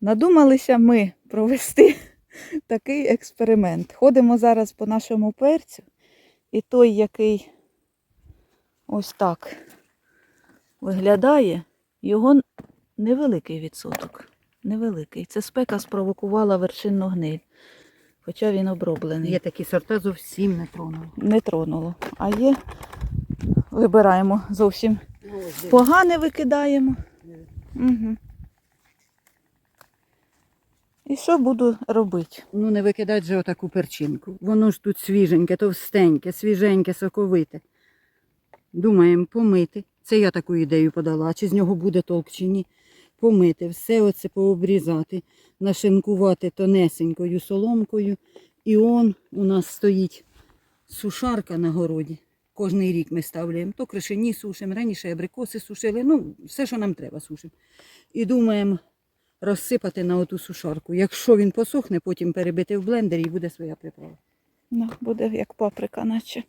Надумалися ми провести такий експеримент. Ходимо зараз по нашому перцю, і той, який ось так виглядає, його невеликий відсоток. Невеликий. Це спека спровокувала вершинну гниль, хоча він оброблений. Є такі сорта зовсім не тронули. Не тронуло. А є, вибираємо зовсім погане викидаємо. Угу. І що буду робити? Ну не викидать же отаку перчинку. Воно ж тут свіженьке, товстеньке, свіженьке, соковите. Думаємо, помити. Це я таку ідею подала. Чи з нього буде толк, чи ні. Помити, все оце пообрізати, нашинкувати тонесенькою соломкою. І он у нас стоїть сушарка на городі. Кожний рік ми ставляємо. То кришині сушимо, раніше абрикоси сушили, ну, все, що нам треба, сушимо. І думаємо розсипати на оту сушарку. Якщо він посохне, потім перебити в блендері і буде своя приправа. Ну, буде як паприка, наче.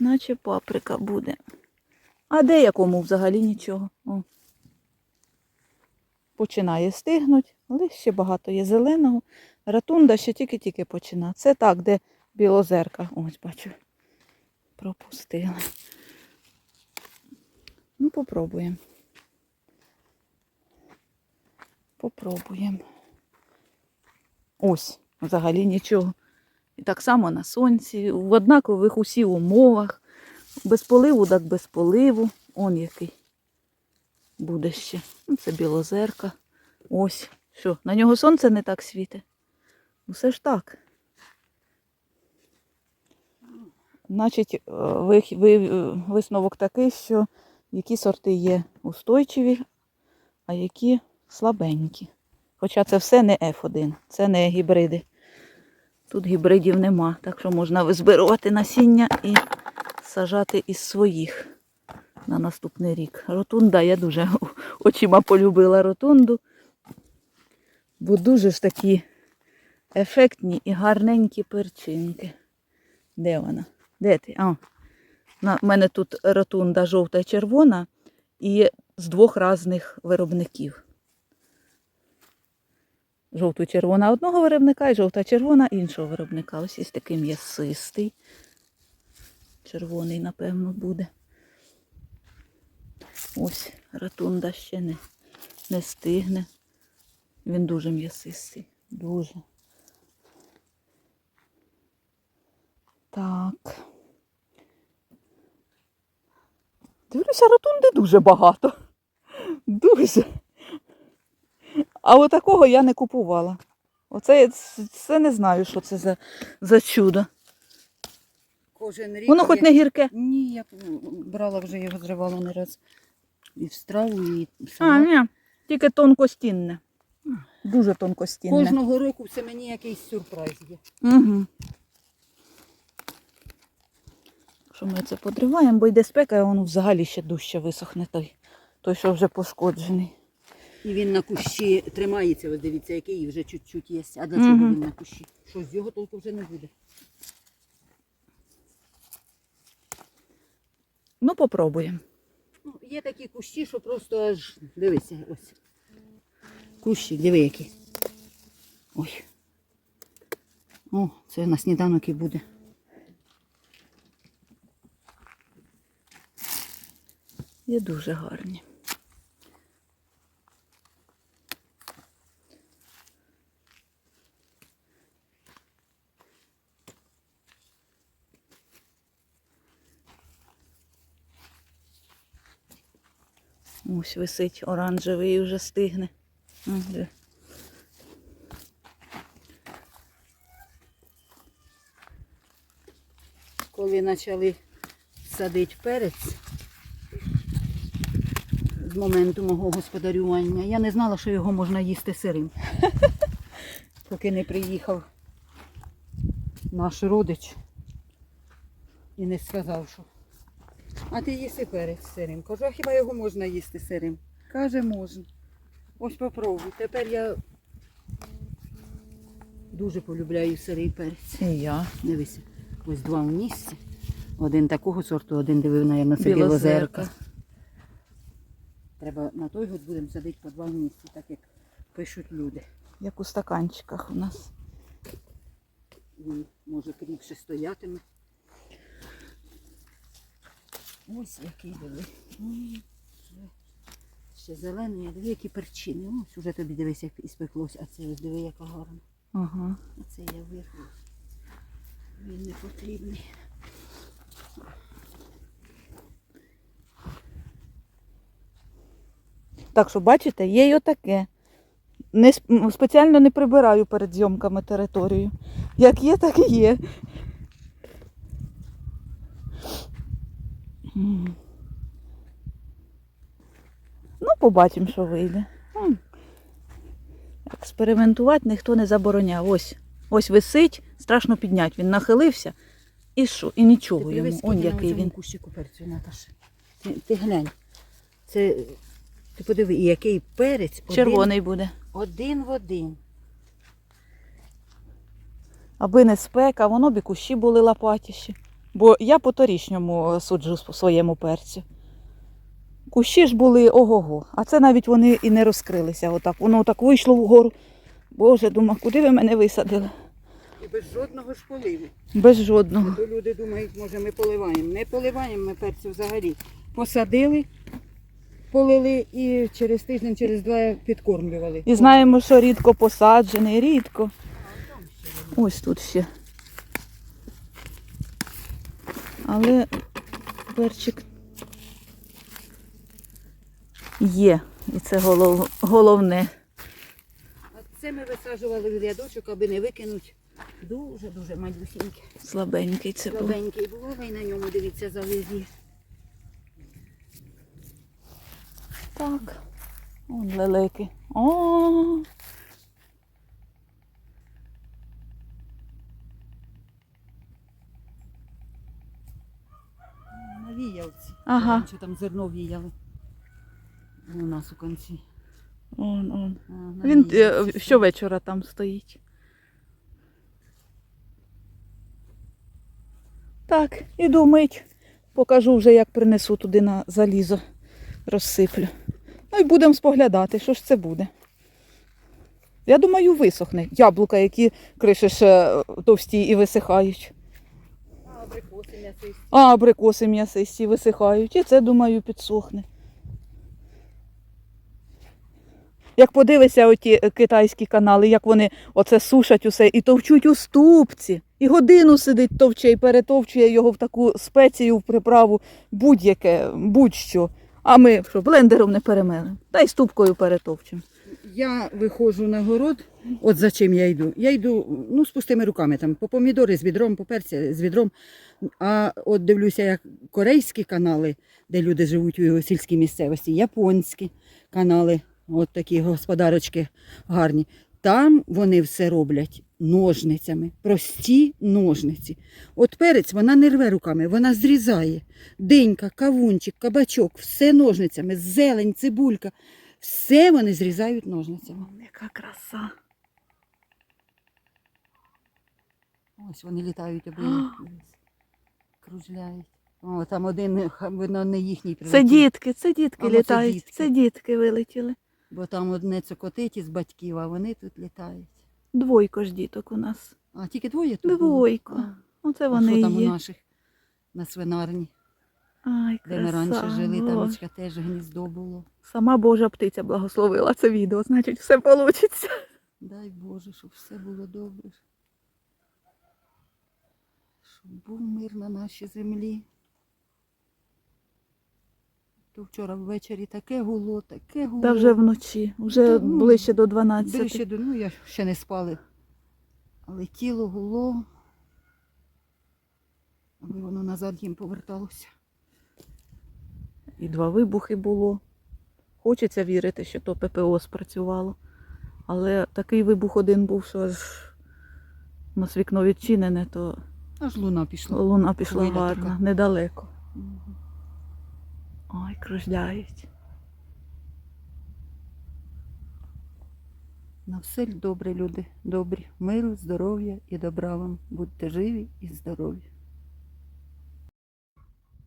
Наче паприка буде. А де якому взагалі нічого? О. Починає стигнути, але ще багато є зеленого. Ратунда ще тільки-тільки почина. Це так, де білозерка. Ось бачу. Пропустила. Ну, попробуємо. Попробуємо. Ось, взагалі нічого. І так само на сонці, в однакових усі умовах. Без поливу, так без поливу. Он який буде ще. Ну, це білозерка. Ось. Що, на нього сонце не так світить? Усе ж так. Значить, е, висновок такий, що які сорти є устойчиві, а які слабенькі. Хоча це все не F1, це не гібриди. Тут гібридів нема, так що можна визбирувати насіння і сажати із своїх на наступний рік. Ротунда, я дуже очима полюбила ротунду, бо дуже ж такі ефектні і гарненькі перчинки. Де вона? Де ти? А, в мене тут ротунда жовта і червона і з двох різних виробників. Жовту червона одного виробника і жовта червона іншого виробника. Ось ось такий м'ясистий. Червоний, напевно, буде. Ось ратунда ще не, не стигне. Він дуже м'ясистий. Дуже. Так. Дивлюся, ротунди дуже багато. Дуже. А отакого я не купувала. Оце я це не знаю, що це за, за чудо. Кожен рік. Воно хоч не гірке. Ні, я брала вже його зривала не раз. І в страву, і в А, ні. Тільки тонкостінне. Дуже тонкостінне. Кожного року все мені якийсь сюрприз є. Угу. Що ми це подриваємо, бо йде спека, і воно взагалі ще дужче висохне той, той що вже пошкоджений. І він на кущі тримається, ось дивіться, який вже чуть-чуть є. А для чого Мгм. він на кущі? Що з його толку вже не буде. Ну, попробуємо. Ну, є такі кущі, що просто аж дивися, ось. Кущі, диви які. Ой. О, це на сніданок і буде. Є дуже гарні. Ось висить оранжевий вже стигне. Коли почали садити перець з моменту мого господарювання, я не знала, що його можна їсти сирим. Поки не приїхав наш родич і не сказав, що. А ти їси перець сирим. Кажу, а хіба його можна їсти сирим? Каже, можна. Ось попробуй. Тепер я дуже полюбляю сирий перець. І я. Дивися, ось два в місці. Один такого сорту, один дивив, мабуть, це Білозерка. білозерка. Треба на той год будемо садити по два в місці, так як пишуть люди. Як у стаканчиках у нас. Він може кріпше стоятиме. Ось який диви. Ще зелений, а диви, які перчини. Ось уже тобі дивись, як іспеклося, а це ось диви, яка гарна. Ага. А це я вирву. Він не потрібний. Так що, бачите, є й отаке. Не, спеціально не прибираю перед зйомками територію. Як є, так і є. Ну, побачимо, що вийде. Експериментувати ніхто не забороняв. Ось, ось висить, страшно підняти. Він нахилився і що? І нічого Ти йому. Он який він. кущику перцю, Наташа. Ти, ти глянь. Це, ти подиви, який перець один, Червоний буде. один в один. Аби не спека, воно б і кущі були лопатіші. Бо я по торішньому е, суджу по своєму перцю. Кущі ж були ого-го, а це навіть вони і не розкрилися отак. Воно так вийшло вгору. Боже, думаю, куди ви мене висадили? І без жодного ж поливу. Без жодного. То люди думають, може ми поливаємо. Не поливаємо ми перцю взагалі. Посадили, полили і через тиждень, через два підкормлювали. І знаємо, що рідко посаджений, рідко. Ось тут ще. Але перчик є. І це голов... головне. А це ми висаджували в рядочок, аби не викинути. Дуже-дуже малюсіньке. Слабенький це був. Слабенький було, і на ньому, дивіться, завезі. Так. Вон лелеки. О, віялці. Ага. Що там зерно віяли. У нас у кінці. он, он. А, на Він віялці. е, щовечора там стоїть. Так, іду мить. Покажу вже, як принесу туди на залізо. Розсиплю. Ну і будемо споглядати, що ж це буде. Я думаю, висохне. Яблука, які криші е, товсті і висихають. А, абрикоси м'ясисті. А абрикоси м'ясисті висихають. І це, думаю, підсохне. Як подивися оті е, китайські канали, як вони оце сушать усе і товчуть у ступці. І годину сидить товче і перетовчує його в таку спецію, в приправу, будь-яке, будь-що. А ми що, блендером не перемелимо. Та й ступкою перетовчимо. Я виходжу на город, от за чим я йду. Я йду ну, з пустими руками, там, по помідори з відром, по перці з відром. А от дивлюся, як корейські канали, де люди живуть у сільській місцевості, японські канали, от такі господарочки гарні. Там вони все роблять ножницями, прості ножниці. От перець вона не рве руками, вона зрізає. Динька, кавунчик, кабачок, все ножницями, зелень, цибулька. Все вони зрізають ножницями. Яка краса. Ось вони літають обоє. Кружляють. О, там один, видно, не їхній Це дітки, це дітки А, ну, це літають. дітки. Це дітки вилетіли. Бо там одне цокотить із батьків, а вони тут літають. Двойко ж діток у нас. А тільки двоє тут? Двойко. А, Оце а що там у наших на свинарні, Ай, де ми раніше жили, тамочка теж гніздо було. Сама Божа птиця благословила це відео, значить все вийде. Дай Боже, щоб все було добре. Був мир на нашій землі. То вчора ввечері таке гуло, таке гуло. Та вже вночі, вже ну, ближче до 12. Ближче до, ну я ще не спали. Але тіло гуло, аби воно назад їм поверталося. І два вибухи було. Хочеться вірити, що то ППО спрацювало. Але такий вибух один був, що аж у нас вікно відчинене, то Аж луна пішла. луна пішла Хвиля гарна, така. недалеко. Ой, кружляють. На все добре, люди, добрі. Миру, здоров'я і добра вам. Будьте живі і здорові.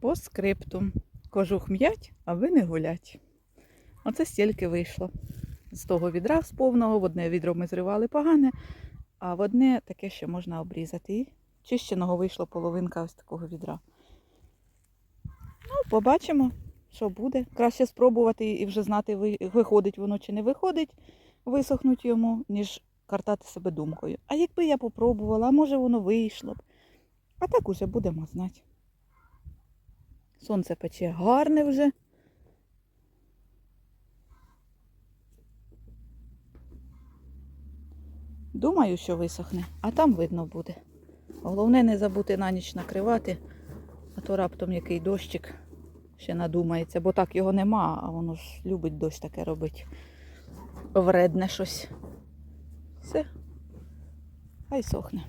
По скриптум. Кожух м'ять, а ви не гулять. Оце стільки вийшло. з того відра з повного. В одне відро ми зривали погане, а в одне таке, що можна обрізати. Чищеного вийшло половинка ось такого відра. Ну, побачимо, що буде. Краще спробувати і вже знати, виходить воно чи не виходить, висохнуть йому, ніж картати себе думкою. А якби я попробувала, може воно вийшло б. А так уже будемо знати. Сонце пече гарне вже. Думаю, що висохне, а там видно буде. Головне не забути на ніч накривати, а то раптом який дощик ще надумається, бо так його нема, а воно ж любить дощ таке робити. Вредне щось. Все. Хай сохне.